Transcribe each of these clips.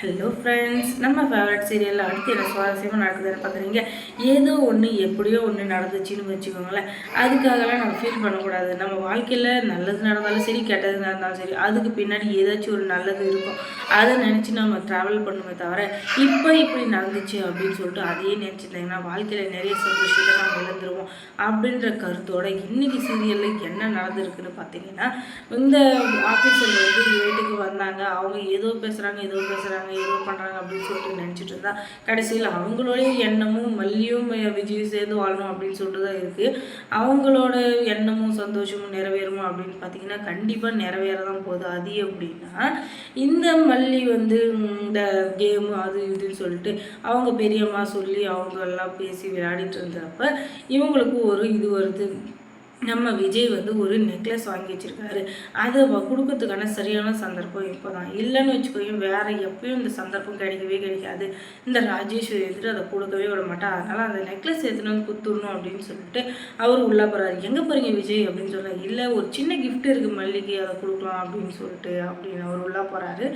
Hello friends நம்ம favourite சீரியலில் அடுத்து என்ன சுவாரஸ்யமாக நடக்குதுன்னு பார்க்குறீங்க? ஏதோ ஒன்று எப்படியோ ஒன்று நடந்துச்சுன்னு வச்சுக்கோங்களேன். அதுக்காகலாம் நம்ம ஃபீல் பண்ணக்கூடாது. நம்ம வாழ்க்கையில் நல்லது நடந்தாலும் சரி கெட்டது நடந்தாலும் சரி அதுக்கு பின்னாடி ஏதாச்சும் ஒரு நல்லது இருக்கும். அதை நினச்சி நம்ம ட்ராவல் பண்ணுமே தவிர இப்போ இப்படி நடந்துச்சு அப்படின்னு சொல்லிட்டு அதையே நினச்சிருந்தீங்கன்னா வாழ்க்கையில் நிறைய சந்தோஷத்தை நம்ம இழந்துருவோம் அப்படின்ற கருத்தோட இன்றைக்கி சீரியலில் என்ன நடந்திருக்குன்னு பார்த்தீங்கன்னா இந்த ஆஃபீஸில் வந்து வீட்டுக்கு வந்தாங்க. அவங்க ஏதோ பேசுகிறாங்க ஏதோ பேசுகிறாங்க ஏதோ பண்ணுறாங்க அப்படின்னு சொல்லிட்டு நினச்சிட்டு இருந்தா கடைசியில் அவங்களுடைய எண்ணமும் மல்லியும் விஜயும் சேர்ந்து வாழணும் அப்படின்னு சொல்லிட்டு தான் இருக்குது அவங்களோட எண்ணமும் சந்தோஷமும் நிறைவேறுமா அப்படின்னு பார்த்தீங்கன்னா கண்டிப்பாக நிறைவேற தான் போகுது. அது எப்படின்னா இந்த மல்லி வந்து இந்த கேமு அது இதுன்னு சொல்லிட்டு அவங்க பெரியம்மா சொல்லி அவங்க எல்லாம் பேசி விளையாடிட்டு இருந்தப்ப இவங்களுக்கு ஒரு இது வருது. நம்ம விஜய் வந்து ஒரு நெக்லஸ் வாங்கி வச்சுருக்காரு. அதை கொடுக்கறதுக்கான சரியான சந்தர்ப்பம் இப்போ தான் இல்லைன்னு வச்சுக்கோங்க வேறு எப்பயும் இந்த சந்தர்ப்பம் கிடைக்கவே கிடைக்காது. இந்த ராஜேஸ்வரி எடுத்துகிட்டு அதை கொடுக்கவே விட மாட்டா. அதனால் அந்த நெக்லஸ் எடுத்துன்னு வந்து குத்துடணும் அப்படின்னு சொல்லிட்டு அவர் உள்ள போகிறாரு எங்கே போகிறீங்க விஜய்? அப்படின்னு சொல்கிறார் இல்லை ஒரு சின்ன கிஃப்ட் இருக்குது மல்லிகை அதை கொடுக்கலாம் அப்படின்னு சொல்லிட்டு அப்படின்னு அவர் உள்ள போகிறாரு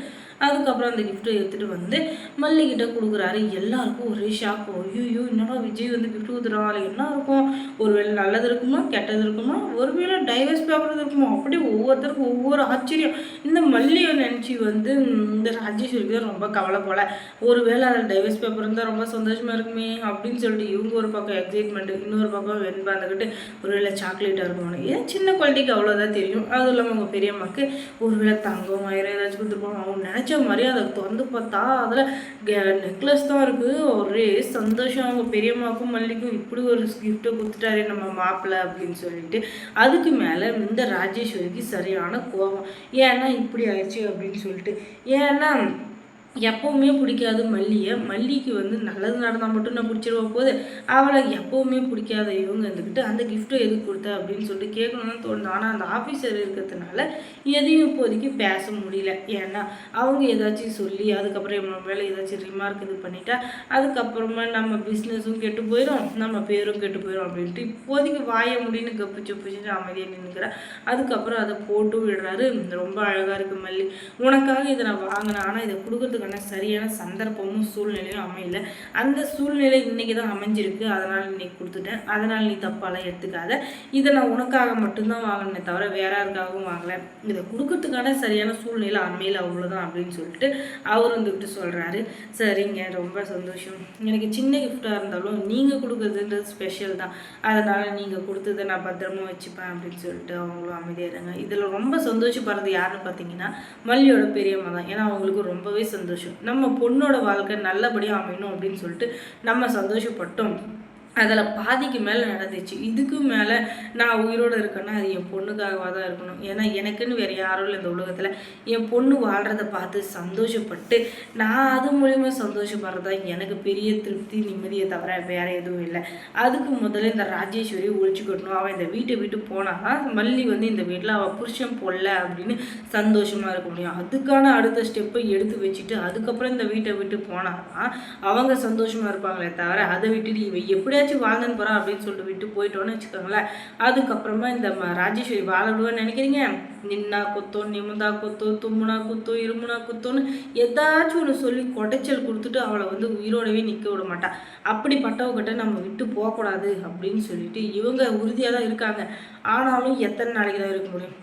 அதுக்கப்புறம் அந்த கிஃப்ட்டை எடுத்துகிட்டு வந்து மல்லிகிட்ட கொடுக்குறாரு. எல்லாருக்கும் ஒரே ஷாக் ஐயோ என்னடா விஜய் வந்து கிஃப்ட் கொடுத்துறாங்க என்ன இருக்கும்? ஒருவேளை நல்லது இருக்குமா? கெட்டது இருக்குமா? ஒருவேளை டைவர்ஸ் பேப்பர் இருக்குமா? அப்படி ஒவ்வொருத்தருக்கும் ஒவ்வொரு ஆச்சரியம். இந்த மல்லியை நினச்சி வந்து இந்த ராஜேஸ்வரிக்கு தான் ரொம்ப கவலை போல. ஒருவேளை அதில் டைவர்ஸ் பேப்பர் இருந்தால் ரொம்ப சந்தோஷமாக இருக்குமே அப்படின்னு சொல்லிட்டு இவங்க ஒரு பக்கம் எக்ஸைட்மெண்ட் இன்னொரு பக்கம் வெண்பாந்துக்கிட்டு ஒருவேளை சாக்லேட்டாக இருக்கும் ஏன் சின்ன குவாலிட்டிக்கு அவ்வளோதான் தெரியும். அதுவும் இல்லாமல் அவங்க பெரியம்மாக்கு ஒருவேளை தங்கம் ஆயிரம் ஏதாச்சும் கொடுத்துருப்பாங்க. அவங்க நினச்ச மாதிரி அதை திறந்து பார்த்தா அதில் நெக்லஸ் தான் இருக்குது ஒரே சந்தோஷம். அவங்க பெரியம்மாவுக்கும் மல்லிக்கும் இப்படி ஒரு கிஃப்ட்டை கொடுத்துட்டாரு நம்ம மாப்பிள்ளை அப்படின்னு சொல்லி. சொல்லிட்டு அதுக்கு மேலே இந்த ராஜேஸ்வரிக்கு சரியான கோபம். ஏன்னா இப்படி ஆயிடுச்சு அப்படின்னு சொல்லிட்டு. ஏன்னா எப்போவுமே பிடிக்காது மல்லியை. மல்லிக்கு வந்து நல்லது நடந்தால் மட்டும் நான் பிடிச்சிருவா போது அவளை எப்போவுமே பிடிக்காத இவங்க இருந்துக்கிட்டு அந்த கிஃப்ட்டை எதுக்கு கொடுத்த? அப்படின்னு சொல்லிட்டு கேட்கணும்னு தோணுது. ஆனால் அந்த ஆஃபீஸர் இருக்கிறதுனால எதையும் இப்போதைக்கு பேச முடியல. ஏன்னா அவங்க ஏதாச்சும் சொல்லி அதுக்கப்புறம் நம்ம மேலே ஏதாச்சும் ரிமார்க் இது பண்ணிட்டா அதுக்கப்புறமா நம்ம பிஸ்னஸும் கெட்டு போயிடும் நம்ம பேரும் கெட்டு போயிடும் அப்படின்ட்டு இப்போதைக்கு வாய முடின்னு கப்பு சுப்பிச்சுட்டு அமைதியாக நின்றுக்கிறேன் அதுக்கப்புறம் அதை போட்டு விடுறாரு. ரொம்ப அழகாக இருக்குது மல்லி. உனக்காக இதை நான் வாங்கினேன். ஆனால் இதை கொடுக்குறதுக்கு அதுக்கான சரியான சந்தர்ப்பமும் சூழ்நிலையும் அமையல. அந்த சூழ்நிலை இன்றைக்கி தான் அமைஞ்சிருக்கு. அதனால் இன்னைக்கு கொடுத்துட்டேன். அதனால் நீ தப்பாலாம் எடுத்துக்காத. இதை நான் உனக்காக மட்டும்தான் வாங்கினே தவிர வேற யாருக்காகவும் வாங்கலை. இதை கொடுக்கறதுக்கான சரியான சூழ்நிலை அமையல அவ்வளோதான் அப்படின்னு சொல்லிட்டு அவர் வந்துக்கிட்டு சொல்கிறாரு சரிங்க ரொம்ப சந்தோஷம். எனக்கு சின்ன கிஃப்டாக இருந்தாலும் நீங்கள் கொடுக்குறதுன்றது ஸ்பெஷல் தான். அதனால் நீங்கள் கொடுத்ததை நான் பத்திரமா வச்சுப்பேன் அப்படின்னு சொல்லிட்டு அவங்களும் அமைதியாக இருங்க இதில் ரொம்ப சந்தோஷப்படுறது யாருன்னு பார்த்தீங்கன்னா மல்லியோட பெரியம்மா தான். ஏன்னா அவங்களுக்கு ரொம்பவே சந்தோஷம். சந்தோஷம். நம்ம பொண்ணோட வாழ்க்கை நல்லபடியாக அமையணும் அப்படின்னு சொல்லிட்டு நம்ம சந்தோஷப்பட்டோம். அதில் பாதிக்கு மேலே நடந்துச்சு. இதுக்கு மேலே நான் உயிரோடு இருக்கேன்னா அது என் பொண்ணுக்காகவாக தான் இருக்கணும். ஏன்னா எனக்குன்னு வேறு யாரும் இல்லை இந்த உலகத்தில். என் பொண்ணு வாழ்கிறத பார்த்து சந்தோஷப்பட்டு நான் அது மூலிமா சந்தோஷப்படுறதா எனக்கு பெரிய திருப்தி நிம்மதியை தவிர வேறு எதுவும் இல்லை. அதுக்கு முதல்ல இந்த ராஜேஸ்வரி ஒழிச்சுக்கட்டணும் அவன் இந்த வீட்டை விட்டு போனான்னா மல்லி வந்து இந்த வீட்டில் அவள் புருஷன் போடல அப்படின்னு சந்தோஷமாக இருக்க முடியும். அதுக்கான அடுத்த ஸ்டெப்பை எடுத்து வச்சுட்டு அதுக்கப்புறம் இந்த வீட்டை விட்டு போனான்னா அவங்க சந்தோஷமாக இருப்பாங்களே தவிர அதை விட்டுட்டு இவன் எப்படி எப்படியாச்சும் வாழ்ந்துன்னு போகிறா அப்படின்னு சொல்லிட்டு விட்டு போயிட்டோன்னு வச்சுக்கோங்களேன். அதுக்கப்புறமா இந்த ராஜேஸ்வரி வாழ விடுவேன்னு நினைக்கிறீங்க? நின்னா குத்தோ நிமிந்தா குத்தோ தும்முனா குத்தோ இருமுனா குத்தோன்னு ஏதாச்சும் ஒன்று சொல்லி கொடைச்சல் கொடுத்துட்டு அவளை வந்து உயிரோடவே நிற்க விட மாட்டான் அப்படிப்பட்டவங்கிட்ட நம்ம விட்டு போகக்கூடாது அப்படின்னு சொல்லிட்டு இவங்க உறுதியாக தான் இருக்காங்க. ஆனாலும் எத்தனை நாளைக்கு தான் இருக்க முடியும்?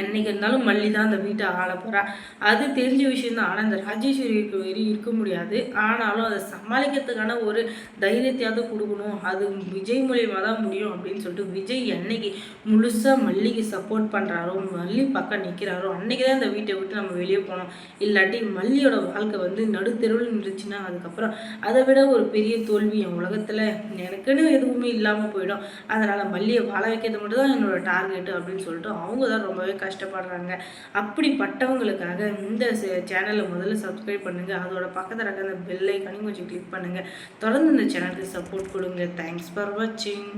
என்னைக்கு இருந்தாலும் மல்லி தான் அந்த வீட்டை ஆள போகிறா அது தெரிஞ்ச விஷயம் தான் ஆனால் அந்த ராஜேஸ்வரிக்கு வெறி இருக்க முடியாது. ஆனாலும் அதை சமாளிக்கிறதுக்கான ஒரு தைரியத்தையாவது கொடுக்கணும். அது விஜய் மூலியமாக தான் முடியும் அப்படின்னு சொல்லிட்டு விஜய் என்னைக்கு முழுசாக மல்லிக்கு சப்போர்ட் பண்ணுறாரோ மல்லி பக்கம் நிற்கிறாரோ அன்னைக்கு தான் இந்த வீட்டை விட்டு நம்ம வெளியே போனோம். இல்லாட்டி மல்லியோட வாழ்க்கை வந்து நடுத்தெருவில் நின்றுச்சுன்னா அதுக்கப்புறம் அதை விட ஒரு பெரிய தோல்வி என் உலகத்தில் எனக்குன்னு எதுவுமே இல்லாமல் போயிடும். அதனால் மல்லியை வாழ வைக்கிறது மட்டும் தான் என்னோடய டார்கெட்டு அப்படின்னு சொல்லிட்டு அவங்க தான் ரொம்பவே கஷ்டப்படுறாங்க. அப்படிப்பட்டவங்களுக்காக இந்த சேனலை முதல்ல சப்ஸ்கிரைப் பண்ணுங்கள் அதோட பக்கத்தில் இருக்க அந்த பெல்லை கனி கொஞ்சம் கிளிக் பண்ணுங்கள் தொடர்ந்து இந்த சேனலுக்கு சப்போர்ட் கொடுங்க. தேங்க்ஸ் ஃபார் வாட்சிங்